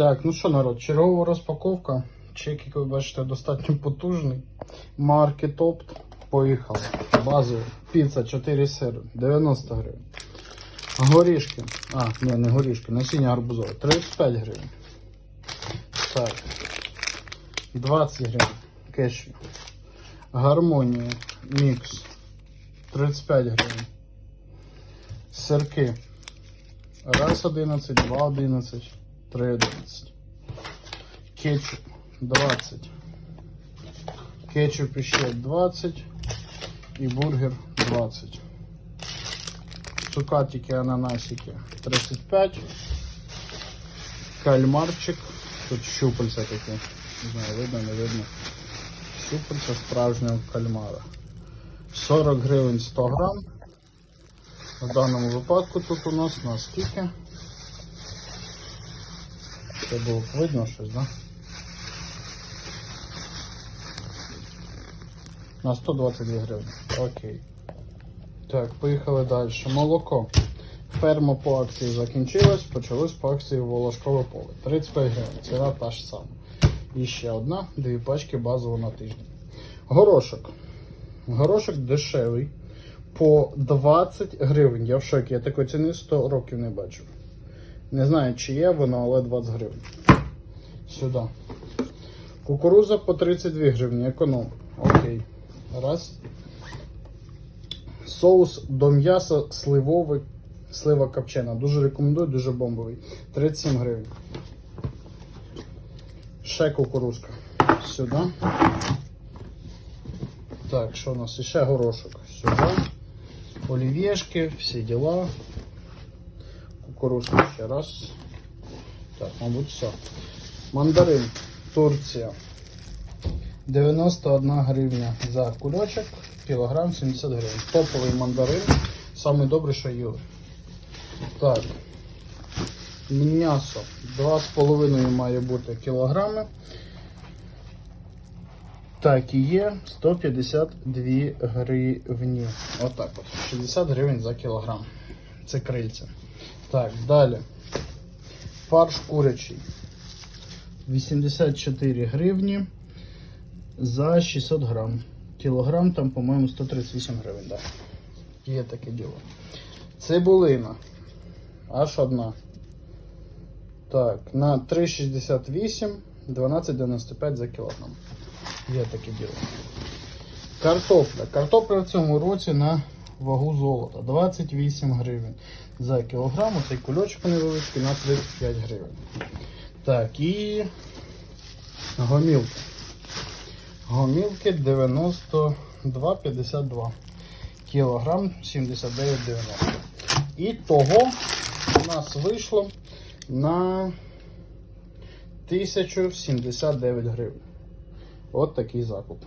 Так, ну що, народ, чергова розпаковка. Чек, як ви бачите, достатньо потужний. Марки Топт. Поїхали. Базовий. Піца 4 сири. 90 гривень. Горішки. А, ні, не горішки, насіння гарбузове. 35 гривень. Так. 20 гривень. Кешю. Гармонія. Мікс. 35 гривень. Сирки. Раз 11, 2 11, 3 11. Кетчуп 20. Кетчуп ще 20. І бургер 20. Цукатики, ананасики 35. Кальмарчик. Тут щупальця такі. Не знаю, видно, не видно. Щупальця справжнього кальмара. 40 гривень 100 грам. В даному випадку тут у нас на скільки? Це було видно щось, да? На 122 гривні. Окей. Так, поїхали далі. Молоко. Ферма по акції закінчилась, почалось по акції волошкове поле. 35 гривень. Ціна та ж сама. І ще одна, дві пачки базово на тиждень. Горошок. Горошок дешевий. По 20 гривень. Я в шокі. Я такої ціни 100 років не бачив. Не знаю, чи є воно, але 20 гривень. Сюди. Кукуруза по 32 гривні, економ. Окей. Раз. Соус до м'яса сливовий. Слива копчена. Дуже рекомендую, дуже бомбовий. 37 гривень. Ще кукурузка. Сюди. Так, що у нас? Ще горошок. Сюди. Олів'єшки, всі діла. Кукурузка ще раз. Так, мабуть, все. Мандарин. Турція. 91 гривня за кульочок, кілограм 70 гривень. Топовий мандарин. Самий добрий, що їли. Так. М'ясо 2,5 має бути кілограми. Так, і є 152 гривні. Отак от. 60 гривень за кілограм. Це крильця. Так, далі. Фарш курячий. 84 гривні за 600 грам. Кілограм там, по-моєму, 138 гривень. Да. Є таке діло. Цибулина. Аж одна. Так, на 3,68, 12,95 за кілограм. Є таке діло. Картопля. Картопля в цьому році на вагу золота. 28 гривень за кілограм. Оцей кульочок невеличкий на 35 гривень. Так, і гомілки. Гомілки 92,52. Кілограм 79,90. І того у нас вийшло на 1079 гривень. От такий закуп.